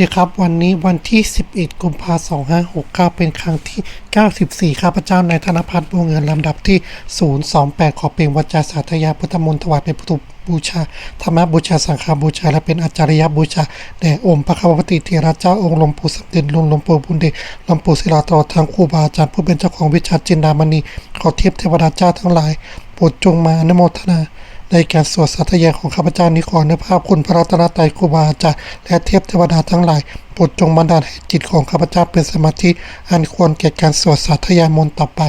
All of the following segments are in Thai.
ดีครับวันนี้วันที่ 11 กุมภาพันธ์2569 เป็นครั้งที่ 94 ข้าพเจ้านายธนพัฒน์บัวเงินลำดับที่ 028 ขอเป็นวจาสาธยาพุทธมนต์ถวายเป็นพุทธบูชาธรรมบูชาสังฆบูชา และเป็นอาจารยบูชาแด่องค์พระคัมภติเทระเจ้าองค์หลวงปู่สมเด็จหลวงหลวงปู่บุญเดชหลวงปู่ศิลาตลอดทางครูบาอาจารย์ผู้เป็นเจ้าของวิชาจินดามณีขอเทียบเทวดาเจ้าทั้งหลายโปรดจงมาอนุโมทนา ในการสวดสัตยาของข้าพเจ้านี้ขอเนื้อภาพคุณพระรัตนตรัยครูบาอาจารย์และเทพเทวดาทั้งหลายโปรดจงบันดาลให้จิตของข้าพเจ้าเป็นสมาธิอันควรแก่การสวดสัตยามนต์ต่อไป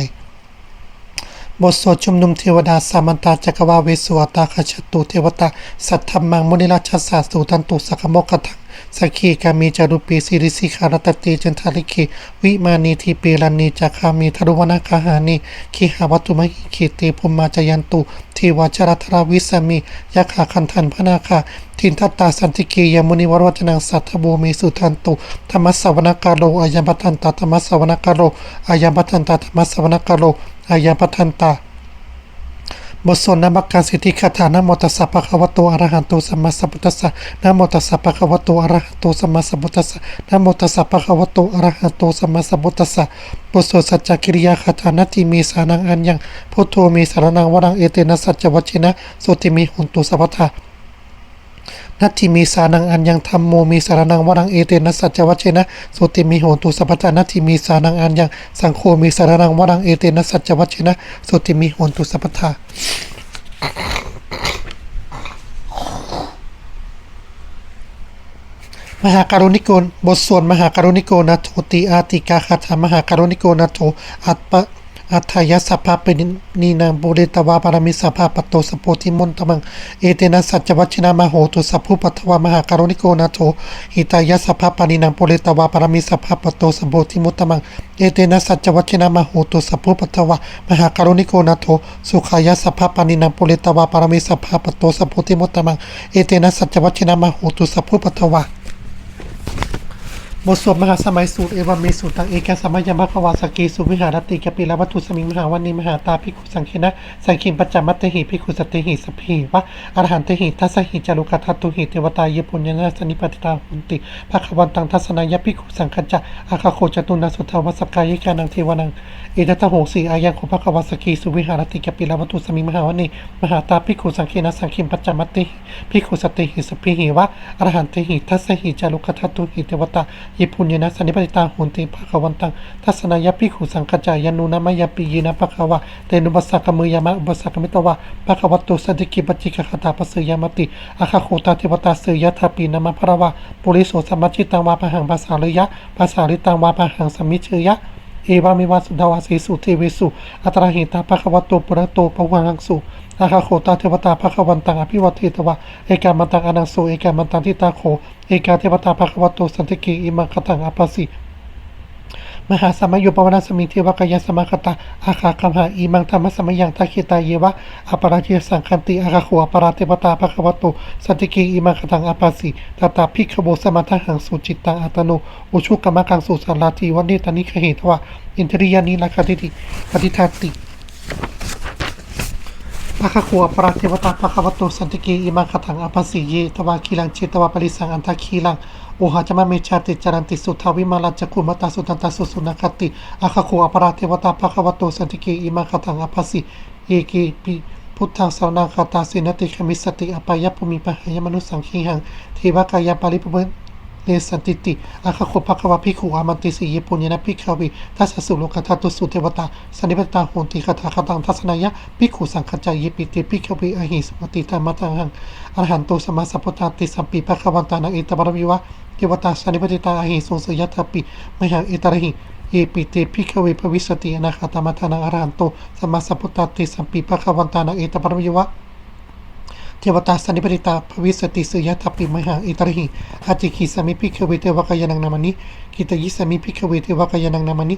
บทสวดชุมนุมเทวดาสามันตาจักรวาเวสุวตาคชตุเทวตาสัทธรรมังมุนิราชสาสูตันตุสักโมกขัง สักขีกามีจารุปีสิริสิขารตติจันทาลิขีวิมานีทีเปรันนีจักขามีทรุวนาคาหานีขีหาวัตุมหิขีเตภุมมาจยันตุทีวาจารทราวิสามียะขาคันทันพนาคาทินทัตตาสันติกียมุนิวรวัจนังสัทธโบเมสุทันตุธรรมสวนกาโลอายัมปทันตาธรรมสวนกาโลอายัมปทันตาธรรมสวนกาโลอายัมปทันตา บทสวดนมักการสิทธิคาถานโมตัสสะภะคะวะโตอะระหะโตสัมมาสัมพุทธัสสะนโมตัสสะภะคะวะโตอะระหะโตสัมมาสัมพุทธัสสะนโมตัสสะภะคะวะโตอะระหะโตสัมมาสัมพุทธัสสะบทสวดสัจจกิริยาคาถานะติมีสานังอันยังพุทโธมีสารนังวรังเอเตนะสัจจวัชนะโสติมีหุนตุสัพพทา นัตถิมีสานังอันยังธรรมโมมีสารนังวรังเอเตนะสัจจวัชเชนะสุติมีโหตุสัพพทานัตถิมีสานังอันยังสังโฆมีสารนังวรังเอเตนะสัจจวัชเชนะสุติมีโหตุสัพพทามหาการุณิโกนบทสวดมหาการุณิโกนาโทติอาติกาคาถามหาการุณิโกนาโทอัตปะ อัทยสัพพะเป็นนีนางบุเรตวาปารมิสัพพะปโตสปโปติมนตมัง เอเตนะสัจจวัชนะมโหตุสัพพุปัทวามหาการุณิโกนาโทหิตายสัพพะปานินางบุเรตวาปารมิสัพพะปโตสปโปติมุตตมัง เอเตนะสัจจวัชนะมโหตุสัพพุปัทวามหาการุณิโกนาโทสุขายสัพพะปานินางบุเรตวาปารมิสัพพะปโตสปโปติมุตตมัง เอเตนะสัจจวัชนะมโหตุสัพพุปัทวา บทสวดมหาสมัยสูตรเอวามีสูตรตังเอกสมัยยมะภวาสกีสุวิหารติกปิลวัตถุสมิงมหาวันนีมหาตาภิกขุสังเคนะสังคิมปัจจมัตเตหิภิกขุสตเตหิสพเพวะอรหันเตหิทัสหิจารุกทัตตุหิเทวตายปุญญาสนิปติตาหุนติภควันตังทัศนายภิกขุสังคจะอาคาโคจตุนาสุทาวสกายิกานังเทวนังเอตตะโหสีอายังโคภควาสกีสุวิหารติกปิลวัตถุสมิงมหาวันนีมหาตาภิกขุสังเคนะสังคิมปัจจมัตเตหิภิกขุสตเตหิสพเพวะอรหันเตหิทัสหิจารุกทัตตุหิเทวตายปุญญนาสนิปติตาหุนติภควันตัง ทัศนายภิขุสังคัจายานุนามายปิยีนะภควะเตนุปัสสะกมือยามะอุปสสะกมิตวะภควัตตุสัจจิกิปจิกคตาปสืยามติอาคาโคตาเทวตาเสยยะทาปีนามะพระวะปุริโสสัมมัจจิตังวาปะหังภาษาลยะภาษาลิตังวาปะหังสมิเชยะเอวามิวาสุดาวาสีสุเทวสุอัตราหิตาภควโตปุระโตปวังสุ อาคาโคตาเทวตาภควันตังอภิวัตเทตวะเอกามันตังอนังสุเอกามันตังทิตาโคเอกาเทวตาภควัตโตสันติกิอิมังคตังอปัสสิมหาสมัยโยปวนาสมิเทวกายสมคตาอาคาคัมหาอีมังธรรมสมัยยังทักขิตาเยวะอปราชิสังคันติอาคาโคอปราเทวตาภควโตสันติกิอิมังคตังอปัสสิตตาภิกขโบสมัทหังสุจิตตังอัตโนอุชุกรรมกังสุสัลลาติวันเนตานิคเหตวะอินทริยานิลักขติติปฏิทาติ ภะคะโคอปราเทวตาภะคะวะโตสันติกีอิมังคถังอภัสสิเยตวาคีลังเชตวาปริสังอันทาคีลังโอหะจมะเมชาติจารันติสุทาวิมาลัจกุมตาสุตันตาสุสุนัคติอาคาโคอปราเทวตาภะคะวะโตสันติกีอิมังคถังอภัสสิเยกีปิพุทธังสาวนาคาตาสินติขมิสติอปายะภูมิปะหายมนุสังคีหังเทวกายาปาริปุเบ เลสันติติอาคาโคภควะพิขุอามันติสียิปุญญนะพิกขวิทัสสุโลกทัตตุสุเทวตาสันนิปตาโหติคาถาคตังทัศนายะพิกขุสังขจายปิติพิกขวิอหิสมติธรรมตังหังอรหันโตสมาสัพพตาติสัมปีภควันตานังเอตบรวิวะเทวตาสันนิปติตาอหิสงสยทัปปิมหังเอตระหิเอปิเตพิกขวิภวิสติอนาคตมัทานังอรหันโตสมาสัพพตาติสัมปีภควันตานังเอตบรวิวะ เทวตาสันนิปติตาภวิสติสุยทัปปิมหาอิตรหิอาจิขิสามิพิกเวเทวกายนังนามานิกิตยิสามิพิกเวเทวกายนังนามานิ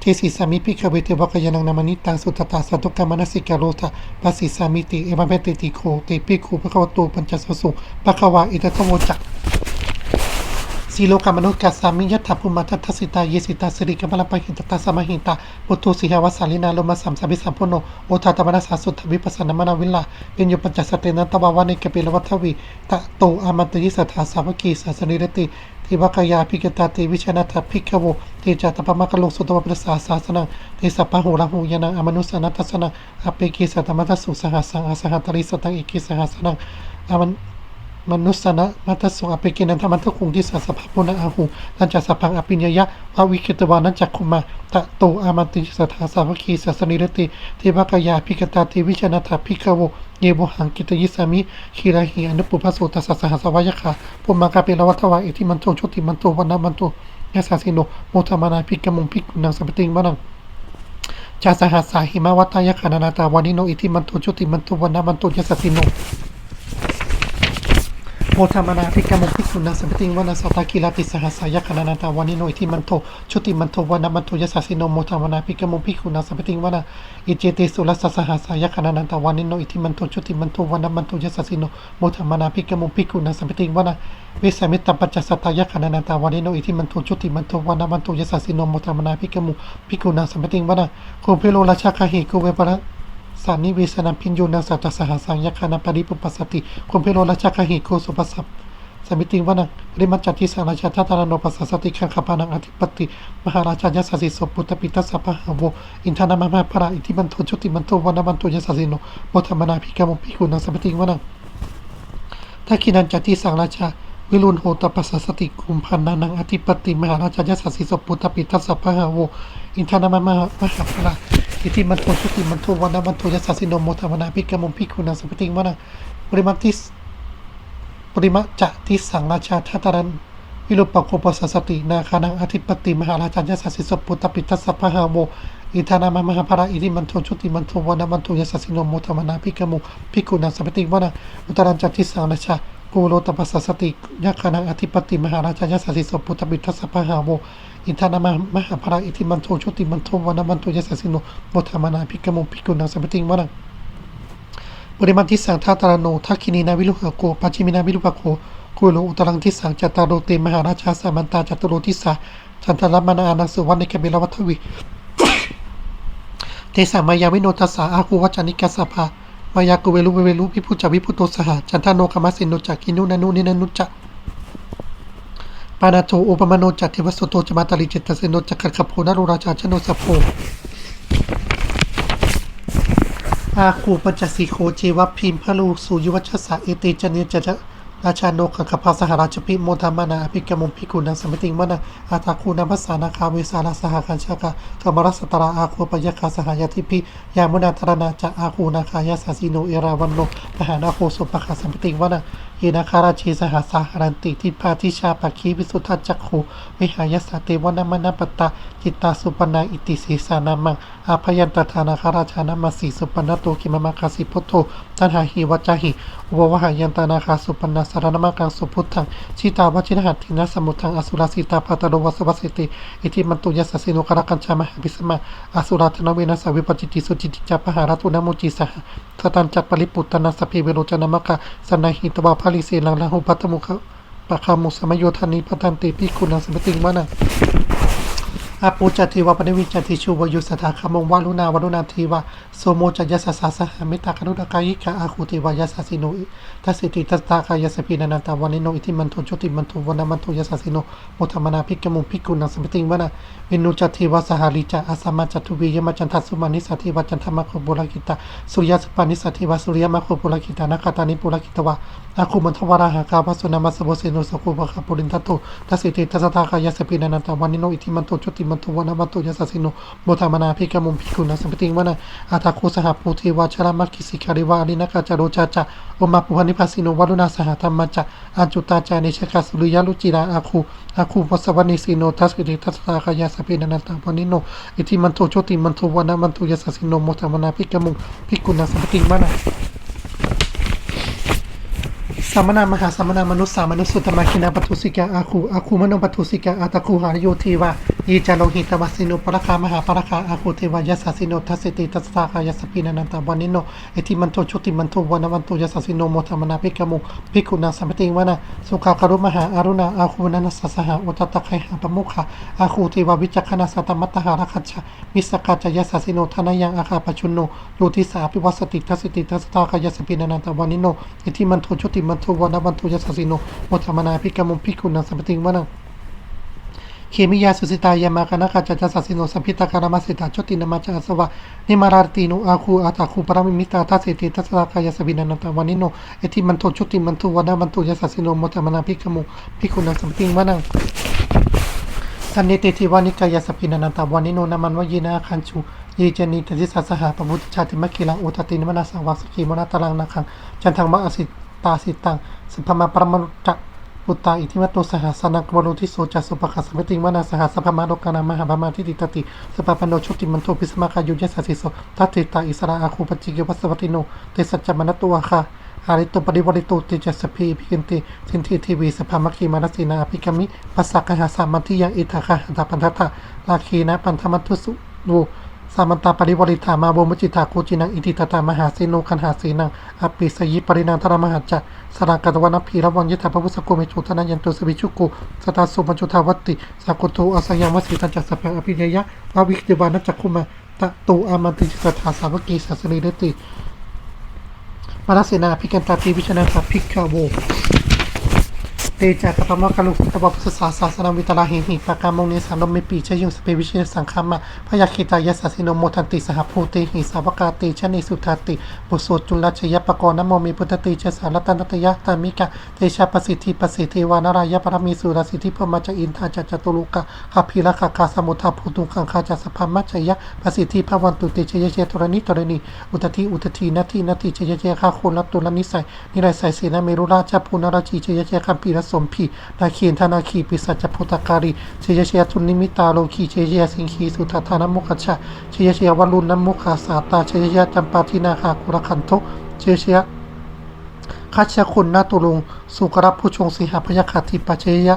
เทสิสามิพิกเวเทวกายนังนามานิตังสุตตาสัตุกรรมนสิกาโรธาปัสสิสามิติเอวะเมติติโคเตปิคูพระควตูปัญจสสุปะควาอิตตโมจัก สีโลกามนุษย์กัสสามิยัตถภูมาทัตสิตาเยสิตาสิริกมลปะหิตตาสมหิตาปุตุสิหาวสาลินาโลมาสัมสัมภิสัมพุโนโอทาตมนัสาสุทวิปัสสนามนาวิลลาเป็นโยปัญจสเตนันตบาวานิกเปลวัทวีตะโตอามันตยิสัทธาสาวกีสัสนิรติทิวกายาภิกตาติวิชนาถภิกขโวเตจตปมะกโลสุตวะปะสาสาสนังเตสัพพะโหระหูยานังอมนุสนัตสนังอเปกิสัตมัตสุสหัสสังอสหัตริสตังเอกิสหัสนังอมัน มนุษย์นะมัตสุอภิกินันทมันทุคุงที่สัสสะภพุนะอาหูนันจะสัพพังอภิญญยะภาวิคิตวานันจักขุมาตะโตอามันติสัทธาสาวคีสัสนิรติเทวกายาภิกตาติวิชนาถาภิกขโวเยโบหังกิตยิสามิคีราหิอนุปุพพโสตัสสะสหสวายคาปุมมากาเปลวัตวะอิทิมันโตชติมันโตวันามันโตยะสาสิโนโมทมานาภิกขมุงภิกขุนังสัพพติงวนังจาสหัสสาหิมาวัตายขนานาตาวานิโนอิทิมันโตชุติมันโตวันามันโตยะสสิโน โมทามนาภิกขมุภิกขุนังสัมปติงวนาสตากิลาติสหัสายคณานาตาวานิโนอิทิมันโทชุติมันโทวานามันโทยสสสิโนโมทามนาภิกขมุภิกขุนังสัมปติงวนาอิเจเตสุลัสสหัสายคณานาตาวานิโนอิทิมันโทชุติมันโทวานามันโทยสสสิโนโมทามนาภิกขมุภิกขุนังสัมปติงวนาเวสามิตตัปัจจสตายคณานาตาวานิโนอิทิมันโทชุติมันโทวานามันโทยสสสิโนโมทามนาภิกขมุภิกขุนังสัมปติงวนาโคเพโลราชาคาหิโกเวปะ สานิเวสนาพิญโยนาสัตตสหสังยคานาปริปุปสสติคุมเพโรราชาคหิโกสุปสัพสมิติวนังริมัจจัติสังราชาทัตารโนปัสสติขังคปานังอธิปติ มหาราชายสัสิสปุตตปิตัสสะพะหาโวอินทานามะมะพระอิทิมันโทจุติมันโทวนามันโทยสัสสิโนโมธรรมนาภิกรรมภิกุนังสมิติวนังถ้าคินันจัติสังราชา วิรุณโหตปัสสสติกุมพันนานังอธิปติมหาราชยสัสสิสปุตตปิทัสสะพหาโวอินทานามะมะมหาพระอิทิมันโทชุติมันโทวันามันโทยสัสสิโนโมธรรมนาภิกรรมภิกขุนังสมิติงวนังปริมัติสปริมะจะทิสังราชาทัตรันวิรุปโคปสสตินาคานังอธิปติมหาราชาญสัสสิสปุตตปิทัสสะพหาโวอิธานามะมหาภราอิริมันโทชุติมันโทวันามันโทยสัสสิโนโมธรรมนาภิกขมุภิกขุนังสัมปติวนาอุตรัญจทิสังราชา กูโรตปัสสสติยะคานังอธิปติมหาราชาญสัสสิสปุตตปิทัสสะพหาโวอิธานามมหาภราอิริมันโทชุติมันโทวนามันโทยสัสสิโนโมธรรมนาภิกขมุภิกขุนังสัมปติงวนาปริมาณที่สังทัตารโนทักคินีนาวิลุหะโกปัจจิมินาวิลุปะโกกุโลอุตรังที่สังจัตตารโรเตมหาราชาสามันตาจัตุโรทิสาจันทรมนาอานังสุวรรณเกเบลวัทวิเตสามายาวิโนทัสสาอาคูวัจานิกาสภา มายากุเวลุเวเวลุพิพุจาวิพุโตสหจันทาโนคามาสินโนจักกินุนานุนินานุจักปานาโตโอปมาโนจัตเทวสโตจมาตาลิจิตตเสโนจักขัดขโพนารุราชาชโนสโพอาคูปัญจสีโคเจวะพิมพะลูสุยุวัชสะเอเตจเนจจะ ราชาโนขังคภาสหราชพิโมธามานาอภิกรมุมพิกุนังสมิติงมนาอาตาคูนามัสสานาคาเวสาลาสหคัญชากาธรรมรัสตราอาคูปยคาสหายาทิพิยามุนาธรณาจะอาคูนาคายาสาสิโนเอราวันโนมหานาโคสุปะคาสมิติงวนาเยนาคาราชีสหสาหรันติทิพาทิชาปคีวิสุทธจักขูวิหายสสเตวนามานาปตาจิตตาสุปนาอิติสีสานามังอาพยันตธานาคาราชานามาสีสุปนโตกิมมาคาสิพุทโธตันหาหิวัจหิอุปวหายันตานาคาสุปนาสารนมากังสุพุทธังชิตาวัชินหัตถินะสมุทังอสุรสิตาปัตโรวัสวัสติอิทิมันตุยัสสสิโนกรกัญชามหาภิสมาอสุราธนเวนัสวิปจิติสุจิติจาปหารตุนมุจิสหสตันจักปริปุตตนาสเพเวโรจนามกะสนาหิตวาภาลิเสลังลาหุปัตมุขปะคามุสมโยธานิพัตันติปิคุณังสมติงวานาอาปูจัติวาปนิวิจัติชูวยุสถาคามงวาลุนาวรุณาทีวาโสโมจัยสสาสหามิตากรุณกายิกาอาคูติวายสสิโนทัสสิติทัสตากายสปินันตาวานิโนอิทิมันโทชติมันโทวนามันโทยสสิโนโมธมนาภิกมุภิกุนังสมติงวนาวินุจัตติวาสหาริจาอาสามาจัตุวียมจันทัสุมานิสัติวาจันทมะโคบุรกิตาสุริยสปานิสัติวาสุริยมะโคบุรกิตานาคาตานิปุรกิตวาอาคูมันทวาราหากาวสุนามัสบเซโนสกุบะคาปุรินทัตโตทัสสิติทัสตากายสปินันตาวานิโนอิทิมันโทชติมันโทวนามันโทยสสิโนโมธมนาภิกมุภิกุนังสมติงวนาอาตาโคสหปูเทวาชรามกิสิการิวาอรินากาจาโรจาจะโอมาปุพันิพัสสิโนวัลุนาสหธรรมจะอาจุตาจานิชกาสุริยาลุจิราอาคูอาคูวัสวนิสิโนทัสกิติทัสตากายาสเปนันตาวนิโนอิทิมันโทโชติมันโทวนามันโทยสสิโนโมธมนาภิกมุภิกุนังสมติงวนาสามนามหาสามนามนุษย์สามนุษย์สุตมะคินาปทุสิกาอาคูอาคูมโนปทุสิกาอาตะคูหาโยเทวายีจาโลหิตวัสสิโนปรคามหาปรคาอาคูเทวายสัสสิโนทัสสติตัสสะกายสปินันตวานิโนเอติมันโตชุติมันโตวันวันโตยสัสสิโนโมธรรมนาภิกขมุภิกขุนาสัมปติวนาสุขาคารุมหาอารุณาอาคูนันสัสหะอุตตะไคหาปมุขะอาคูเทววิจักขณาสัตมัตตหาราคัจฉะมิสกาจยสัสสิโนทนายังอาคาปชุนโนโยติสาปิวัสติทัสสิติทัสสะกายสปินันตวานิโนเอติมันโตชุติมันโตวันวันโตยสัสสิโนโมธรรมนาภิกขมุภิกขุนาสัมปติวนา เคมิยาสุสิตายามาคณะกัจจสัสสิโนสัมพิตาการมาสิตาชตินามาจาสวะนิมารารติโนอาคูอาตาคูปรามิมิตาทัสเสติทัสสะกายสบินันตวานิโนเอติมันโทชติมันโทวนามันโทยสัสสิโนมตมนาภิกขมุภิกขุนังสัมปิงวานังสันนิติทิวานิกายสปินันตวานิโนนามันวยีนาคันชูยีเจนิตติสัสหะปมุตชาติมะกิลังอุตตินมนาสวัสกีมนาตลังนาคังจันทังมะอสิตาสิตังสุภมาปรมจัก ปุตตาอิทิมัตโตสหัสนักวโรทิโสจัสสุปคัสสมิติงวนาสหัสพมาโลกานามหาบามาทิติตติสปะปนโนชุติมันโทพิสมาคายุยสัสสิโสทัตติตาอิสระอาคูปจิเกวัสวัติโนเตสัจจมนตัวคาอาริโตปริวริโตติจัสพีพิกันติสินทิทีวีสภามคีมานสินาภิกามิปัสสะกหาสามัติยังอิทาคาหันตปันทัตตาลาคีนะปันธมัตถุสุโว สามันตาปริวริธามาโบมุจิตาโคจินังอิติตตามหาสโนคันหาเสนังอปิสยิปรินังธรมหัจจะสรากตวนภีรวังยถาพระพุทธโกเมจุทนันยันตุสวิชุกุสตาสุมัจจุทาวัตติสากุโตอาสยังวสิตันจัสสะเพอภิเยยะวาวิกเจวานัจจคุมาตะตูอามันติจิตถาสาวกีสัสรีเดติมารสนาภิกันตาติวิชนะตาภิกขโว เตจากปมะกลุตบพุทธศาสนาวิตลาหิหิปะกามงเนสานมเมปีเชยุงสเปวิเชสังคามะพยาคิตายสัสสิโนโมทันติสหภูเตหิสาวกาติชนิสุทาติบุโสจุลชยปกรณโมมีพุทธติเชสารตันตยะตามิกะเตชะประสิทธิประสิทธิวานารายปรมีสุรสิทธิพมาจอินทาจัจตุลุกะขพิรคาคาสมุทาภูตุขังคาจัสพามัจยะประสิทธิภวันตุติเชยเชตรณิตรณีอุตติอุตตินาทีนาทีชยเชคาคุณตุลนิสัยนิไรสัยเสนาเมรุราชภูนราชีชยเชคัมปีรสสมพีนาคีนธนาคีปิสัจพุทธการีเชยเชยทุนิมิตาโลคีเชยเชยสิงคีสุทัทานมุขชะชยเชยวรุณนมุขาสาตาเชยเชยจัมปาทินาคาคุรคันโทชยเชยคัชคุณนาตุลุง สุกรับผู้ชงสีหพยคาติปัจเจยะ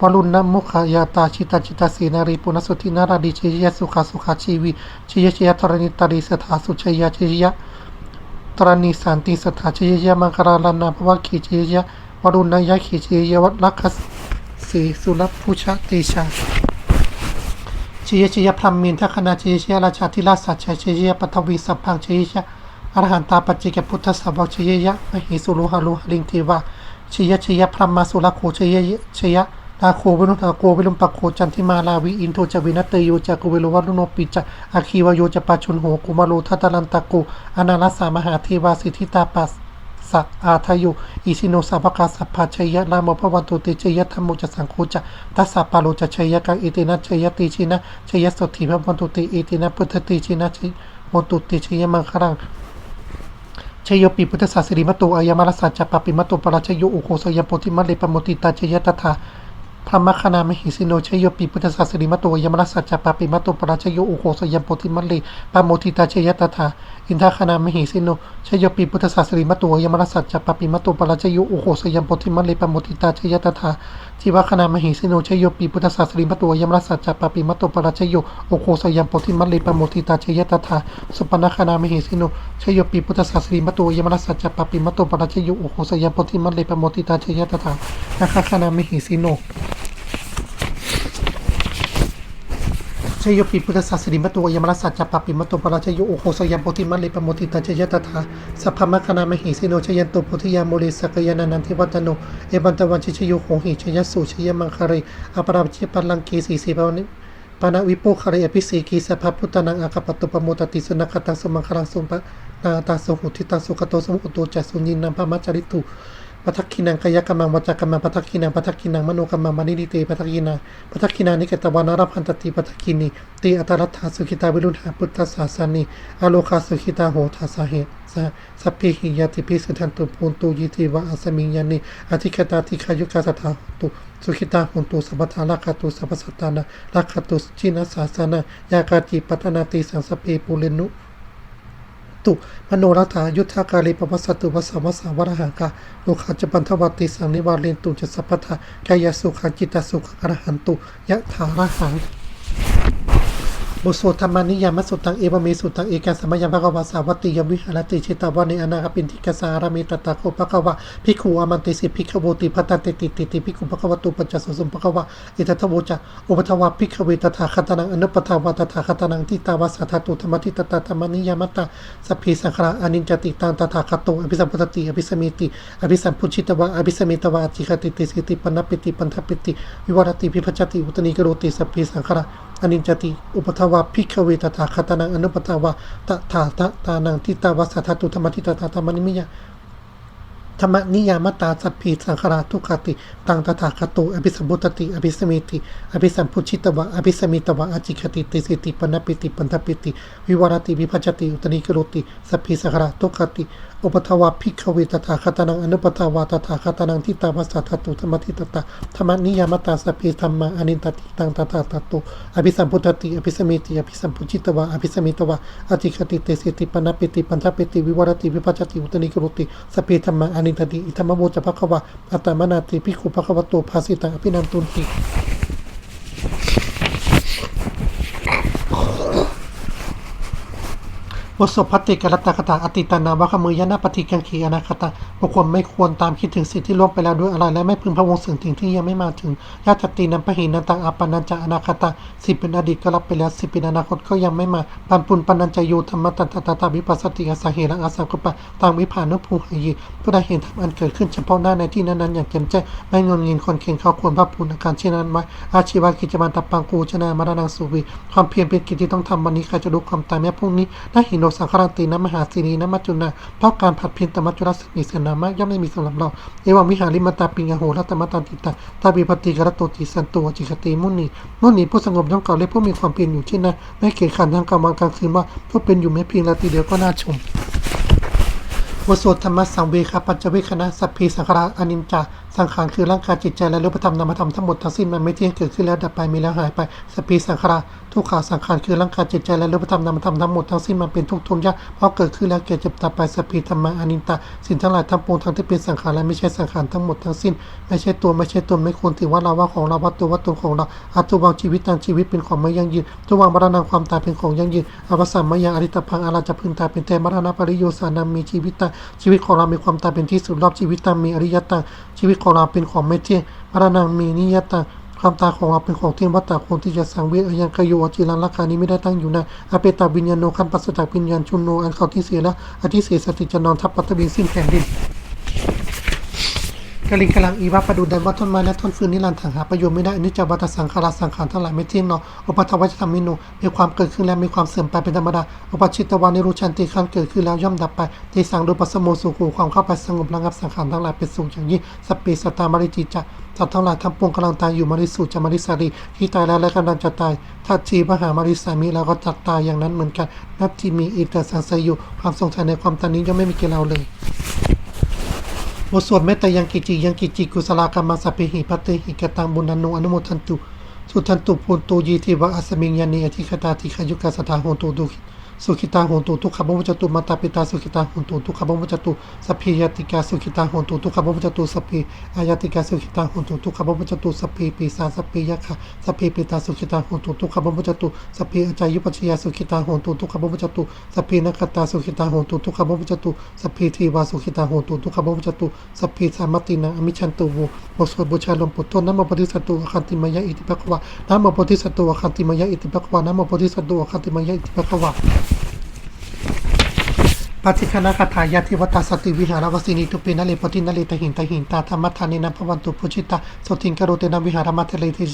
วรุณนมุขายาตาชิตาจิตาสีนารีปุณสุตินาราดิเชยยสุขาสุขาชีวิเชยเชยธรณิตาริสถาสุเชยเชยยตรณีสันติสถาเชยยมังคาราลนาภวคีเชย วรุณยะขีเชยวัตลักขสีสุรพุชติชาเชยเชยพรหมินทคณาเชยเชยราชาธิราชสัจชัยเชยเชยปฐวีสัพพังเชยเชยอรหันตาปัจเจกพุทธสาวกเชยยะมหิสุโลหะโลหลิงเทวาเชยเชยพรหมาสุรโคเชยเชยนาโควินุตาโกวิลุมปะโคจันทิมาลาวิอินโทจวินัตเตโยจักุเวโลวัลุโนปิจอาคีวโยจปาชุนโหกุมาโลทัตลันตะโกอนาลสามหาเทวาสิทธิตาปัส สะอาทายุอิสิโนสัพพกาสัพพาชัยยะนามพระวันตุติชยะธรรมุจสังคูจะตัสสะปาโลจะชัยยะกังอิตินะชัยยติชินะชัยยสสถิพระวันตุติอิตินะพุทธติชินะชิโมตุติชยมังครังชยโยปิพุทธศาสริมตุอายามรสัจจปปิมตุปราชโยอุโคสยโพธิมะเลปโมติตาชยตถา พระมคณามหิสิโนชยโยปิพุทธศาสริมตโตอายมรัสัจจปปิมตโตปราชโยอุโคสยมโพธิมะเลปโมติตาเชยตถาอินทคณามหิสิโนชยโยปิพุทธศาสริมตโตอายมรัสัจจปปิมตโตปราชโยอุโคสยมโพธิมะเลปโมติตาเชยตถาทิวคณามหิสิโนชยโยปิพุทธศาสริมตโตอายมรัสัจจปปิมตโตปราชโยอุโคสยมโพธิมะเลปโมติตาเชยตถาสุปนคณามหิสิโนชยโยปีพุทธศาสรีมตุยมรัสัจจปปิมตุปราชยุโอโหสยามปติมัลเลปโมติตาเชยตถานาคาคานามหิสิโน ชยโยปีพุทธศาสรีมตุยมรสัจจปปิมตุปราชยุโอโหสยามปติมัลเลปโมติตาชยตถาสัพพมคณามหิสิโนชยันตุพุทธิยามโมเลสกยานานันทิวัตโนเอบันตวันชิชโยโหหิชยสุชยมังคารีอปราชิปัลลังกีสีสีภานิปานาวิโปคาริอภิสีกีสัพพพุทธนังอาคปตุปโมตติสุนัขตังสมังคลังสุปะนาตาสุหุทิตังสุขโตสมุโตจัสุญินังพมัจจริตุ ปัทคินังกายกรรมังวจกรรมังปัทคินังปัทคินังมโนกรรมังมณิดิเตปัทคินังปัทคินังนิกตวานารพันตติปัทคินีติอัตรัตถาสุขิตาวิรุณหาพุทธศาสนีอโลคาสุขิตาโหทาสาเหสะสัพพิหิยติพิสุทันตุปุนตุยิติวะอาสมิงยานิอธิคตาติขายุกาสถาตุสุขิตาหุนตุสัพทาราคาตุสัพสัตตานะราคาตุจินัสสาสนายากาจิปัตนาติสังสเปปุเรนุ ตุมโนรัฐายุทธาการิปวัสสตุวสสาสาวรหังกาโลคาจปันทวัตติสังนิวาเรนตุจะสัพพะกายสุขังจิตาสุขอรหันตุยะถาระหัง บทสวดธรรมานิยามสุตังเอวเมสุตังเอกาสมยังภะคะวะสาวัตติยมวิหารติชิตาวะเนอนาคปินทิกสารเมตตาโคภะคะวะภิกขุอามันติสิภิขโวติพัตตติติติติภิกขุภะคะวะตุปัจจสุสุภะคะวะอิทัทธโวจะอุปทวะภิกขเวตถาคตนังอนุปทาวะตถาคตนังทิตาวะสัทตุธรรมทิตตาธรรมนิยามตาสัพพิสังขารอนิจจติตังตถาคโตอภิสัมพุทติอภิสมิติอภิสัมพุชิตวะอภิสมิตวะจิคติติสิติปนปิติปันทปิติวิวรติพิพัชติอุตนิกโรติสัพพิสังขาร อนิจจติ อุปทวาพิกเวตถาคตนังอนุปทวาตถาตตานังทิตาวาสัทธตุธรรมทิตตาธรรมนิมิยะธรรมนิยามตาสัพพีสังขาราทุกขติ ตังตถาคตอภิสัมพุตติ อภิสมิติ อภิสัมพุชิตวะ อภิสมิตวะอจิคติติสิติปนปิติปันทปิติ วิวรติ วิภัจติ อุตนิกโรติ สัพพีสังขาราทุกขติ อุปทวาพิกเวตถาคตนังอนุปทวาตถาคตนังทิตาวาสัทธตุธรรมทิตตาธรรมนิยามตาสัพพีธรรมาอนินตติตังตถาคโตอภิสัมพุตติอภิสมิติอภิสัมพุชิตวะอภิสมิตวะอจิคติเตสิติปนปิติปันทปิติวิวรติวิภัจติอุตนิกโรติสัพพีธรรมาอนินตติอิธรรมโมจะภควะอัตตมนาติภิกขุภควโตภาสิตังอภินันตุนติ บทสวดพัติกรัตตคตาอติตานาวะขมือยนาปฏิกังขีอนาคตาบุคคลไม่ควรตามคิดถึงสิ่งที่ล่วงไปแล้วด้วยอะไร และไม่พึงพะวงสิ่งถึงที่ยังไม่มาถึงญาติตีนันปะหินันตังอาปนัญจะอนาคตาสิบเป็นอดีตก็รับไปแล้วสิบเป็นอนาคตก็ยังไม่มาปันปุนปนัญจะโยธรรมตันตตตาวิปัสสติอาสาเหรังอาสังกปะตางวิพานุภูหยีผู้ใดเห็นธรรมอันเกิดขึ้นเฉพาะหน้าในที่นั้นๆอย่างแจ่มแจ้งไม่งนเงินคนเข่งเขาควรภาพภูนอาการเช่นนั้นไว้อาชีวะกิจบันตับปังกูชนะมรณังสุวีความเพียรเป็นกิจที่ต้องทำวันนี้ใครจะรู้ความตายแม้พรุ่งนี้ถ้าหินโนสังขารตีนมหาสีนีนมัจจุนาเพราะการผัดเพียรตมัจจุรสมีเสนามากย่อมไม่มีสำหรับเราเอวังวิหาริมตาปิงอโหรัตมตันติตาตาบิปติกรตโตติสันตัวจิกติมุนีมุนีผู้สงบย่อมเก่าและผู้มีความเพียรอยู่ที่นั่นไม่เกียจขันทางกลางวันกลางคืนว่าผู้เป็นอยู่แม้เพียงนาทีเดียวก็น่าชมบทสวดธรรมสังเวคาปัญจเวคณะสัพพีสังขารอนินจา สังขารคือร่างกายจิตใจและรูปธรรมนามธรรมทั้งหมดทั้งสิ้นมันไม่เที่ยงเกิดขึ้นแล้วดับไปมีแล้วหายไปสัพพีสังขารทุกขาสังขารคือร่างกายจิตใจและรูปธรรมนามธรรมทั้งหมดทั้งสิ้นมันเป็นทุกข์ทนยากเพราะเกิดขึ้นแล้วแก่เจ็บตาไปสัพพีธรรมะอนินตาสิ่งทั้งหลายทั้งปวงทั้งที่เป็นสังขารและไม่ใช่สังขารทั้งหมดทั้งสิ้น ไม่ใช่ตัวไม่ใช่ตนไม่ควรถือว่าเราว่าของเราว่าตัวว่าตนของเราอาตุวางชีวิตทางชีวิตเป็นของไม่ยั่งยืนตุวางมรณะความตายเป็นของยั่งยืนอวสานมยังอริตพังอาราจะพึงตายเป็นแต่มรณะปริโยสานามีชีวิตตาชีวิตของเรามีความตายเป็นที่สุดรอบชีวิตตามีอริยตาชีวิตของเราเป็นของไม่เที่ยงมรณะมีนิยตาความตายของเราเป็นของเที่ยงวัตตาคนที่จะสังเวชยังกโยอจิรันราคานี้ไม่ได้ตั้งอยู่ในอเปตาวิญญาโนคันปัสสจากวิญญาณชุนโนอันเขาที่เสียแล้วอธิเสสติจะนอนทับปัตตบินสิ้นแผ่นดิน กลิงกลังอีวาประดูดันว่าต้นไม้และต้นฟืนนิรันดร์ถังหาประโยชน์ไม่ได้อนิจจวัตสังขารสังขารทั้งหลายไม่เที่ยงเนาะอุปทวัชธรรมิโนมีความเกิดขึ้นแล้วมีความเสื่อมไปเป็นธรรมดาอุปชิตวานิรุชันติขันเกิดขึ้นแล้วย่อมดับไปเทสังโดยปัสโมสุขูความเข้าไปสงบระงับสังขารทั้งหลายเป็นสุขอย่างยิ่งสปีสตามริจิจะสัตว์ทั้งหลายทั้งปวงกำลังตายอยู่มาริสุจะมาริสารีที่ตายแล้วและกำลังจะตายถ้าจีมหามาริสามีแล้วก็จักตายอย่างนั้นเหมือนกันนับที่มีอิตสังสยอยู่ความสงสัยในความตานี้ย่อมไม่มีแก่เราเลย บทสวดเมตตยังกิจิยังกิจิกุสลากรรมสัพเพหิพัตเตหิกตังบุญนันุอนุโมทันตุ สุทันตุปุนตุยีทิวะอัสมิงยานีอธิคตาธิขยุกัสถาโหนตุดุ สุขิตาโหนตุทุกขบมุจตุมาตาปิตาสุขิตาโหนตุทุกขบมุจตุสพพิยติกาสุขิตาโหนตุทุกขบมุจตุสพพิอายติกาสุขิตาโหนตุทุกขบมุจตุสพพิปีสาสพพิยะคะสพพิปิตาสุขิตาโหนตุทุกขบมุจตุสพพิอาจายุปัชยาสุขิตาโหนตุทุกขบมุจตุสพพินักตาสุขิตาโหนตุทุกขบมุจตุสพพิทีวาสุขิตาโหนตุทุกขบมุจตุสพพิสามตินาอมิชันตุโวบทสวดบูชาลมปุตโตนะโมปฏิสัตตุอคันติมายะอิติภควานะโมปฏิสัตตุอคันติมายะอิติภควานะโมปฏิสัตตุอคันติมายะอิติภควาปฏิคณะคาถายาทิวัตสติวิหารวสินีตุเปนะเลปตินะเลตหินตหินตาธรรมทานินะพวันตุพุชิตาสติงกโรเตนวิหารมัทเลทิ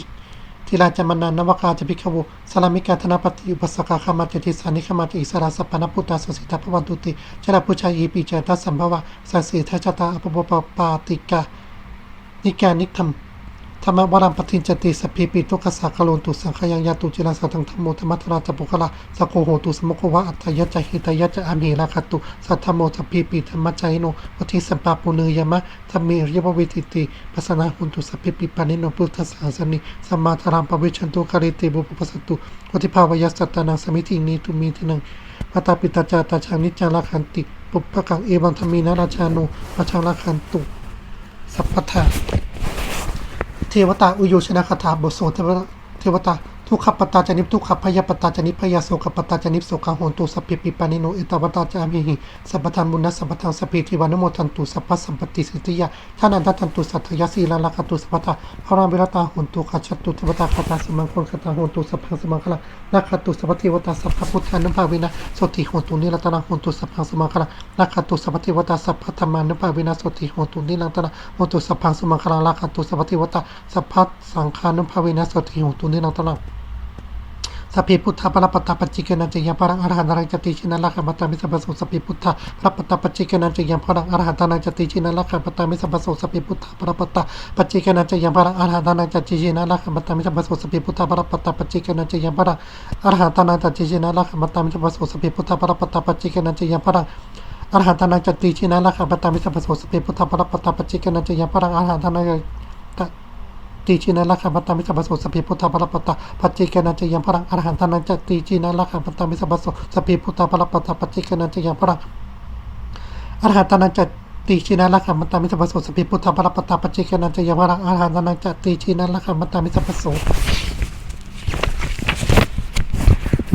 ทิราจมนานวกาจพิกขโวสลามิกาธนปฏิอุปสกาขมาจติสานิขมาจอิสราสปนพุตตาสสิตาพวันตุติจระพุชายีปีเจตัสัมภวะสัสสิทัจตาอภปปปาติกานิกานิธรรม ธรรมวรัมปทินจติสพพีปิทุกขสักขโลนตุสังขยังยาตุจิราสัทังธรรมโมธรรมัทราจปุคละสโกโหตุสมโควะอัตยะจหิตยะจะอามีราคตุสัทธโมสพพีปิธรรมจโนปฏิสัมปาปุเนยมะธรรมีรียบวิติติปัสนาหุนตุสพพีปิปานิโนพุทธศาสนิสัมมาธารามปวิชันตุคาริติบุปปัสตุวติภาวยัสสตานังสมิทินีตุมีทินังมาตาปิตาจาตาชานิจาราคันติปุปปะกังเอวังธรรมีนาราชาโนราชาราคันตุสัพพทา เทวตาอุโยชนะคาถาบทสวดเทวตาเทุกขปตตาจานิทุกขพยปตตาจานิพยาโสขปตตาจานิโสขโหตุสัพพิปิปานิโนเอตวตาจามิหิสัพพทานบุญนะสัพพทานสพพิทิวานุโมทันตุสัพพสัมปติสิทธิยาท่านันทันตุสัทธยสีลาลาคตุสัพพทาพระรามเวรตาโหนตุขัจตุสัพพทาคตาสมังคนคตาโหนตุสัพพังสมังคละนาคตุสัพพเทวตาสัพพพุทธานุภาเวนะสติโหนตุนิรัตนาโหนตุสัพพังสมังคละนาคตุสัพพเทวตาสัพพธรรมานุภาเวนะสติโหนตุนิรัตนาโหนตุสัพพังสมังคละนาคตุสัพพเทวตาสัพพสังฆานุภาเวนะสติโหนตุนิรัตนา สัพพิพุทธะปรปัตตปัจจิกนันจะยังพรังอรหันตรังจติชินัลละขมปตตามิสัพพโสสัพพิพุทธะปรปัตตปัจจิกนันจะยังพรังอรหันตรังจติชินัลละขมปตตามิสัพพโสสัพพิพุทธะปรปัตตปัจจิกนันจะยังพรังอรหันตรังจติชินัลละขมปตตามิสัพพโสสัพพิพุทธะปรปัตตปัจจิกนันจะยังพรังอรหันตรังจติชินัลละขมปตตามิสัพพโสสัพพิพุทธะปรปัตตปัจจิกนันจะยังพรังอรหันตรังจติชินัลละขัมปตตามิสัพพโสสัพพิพุทธะปรปตตปัจจิกนันจยังพรังอรหันตัง ตีจีนันละขัมปัตตามิสัพพโสสพพิพุทธาภรปัตตาปัจเจกนันจะยังพลังอรหันตานันจะตีจีนันละขัมปัตตามิสัพพโสสพพิพุทธาภรปัตตาปัจเจกนันจะยังพลังอรหันตานันจะตีจีนันละขัมปัตตามิสัพพโสสพพิพุทธาภรปัตตาปัจเจกนันจะยังพลังอรหันตานันจะตีจีนันละขัมปัตตามิสัพพโส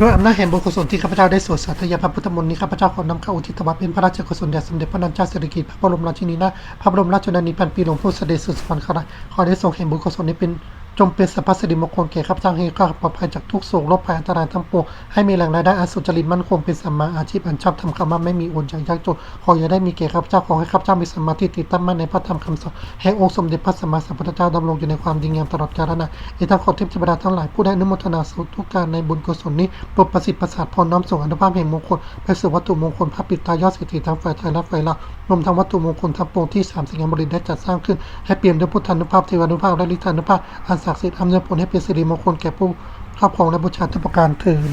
ด้วยอำนาจแห่งบุญกุศลที่ข้าพเจ้าได้สวดสาธยายพระพุทธมนต์นี้ข้าพเจ้าขอนำเข้าอุทิศถวายเป็นพระราชกุศลแด่สมเด็จพระนางเจ้าสิริกิติ์พระบรมราชินีนาถพระบรมราชชนนีพันปีหลวงพ่อเสด็จสุดสวรรคตขอได้ทรงแห่งบุญกุศลนี้เป็น จงเป็นสัพพสิริมงคลแก่ข้าพเจ้าให้ข้าปลอดภัยจากทุกโศกโรคภัยอันตรายทั้งปวงให้มีแหล่งรายได้อันสุจริตมั่นคงเป็นสัมมาอาชีพอันชอบทำคำว่าไม่มีอนอย่างยากจนขออย่าได้มีแก่ข้าพเจ้าขอให้ข้าพเจ้ามีสมาธิติดตั้งมั่นในพระธรรมคำสอนให้องค์สมเด็จพระสัมมาสัมพุทธเจ้าดำรงอยู่ในความดีงามตลอดกาลนานอีกทั้งขอเทพเทวดาทั้งหลายผู้ได้นุโมทนาสาธุกการในบุญกุศลนี้โปรดประสิทธิ์ประสาทพรน้อมส่งอนุภาพแห่งมงคลไปสู่วัตถุมงคลพระปิดตายอดเศรษฐีทั้งฝ่ายไทยและฝ่ายลาวรวมทั้งวัตถุมงคลทั้งปวงที่สามสิงห์บรินได้จัดสร้างขึ้น ให้เปี่ยมด้วยพุทธานุภาพเทวานุภาพและฤทธานุภาพอันศักดิ์สิทธิ์อำนวยผลให้เป็นสิริมงคลแก่ผู้ครอบครองและบูชาทุกประการเถิน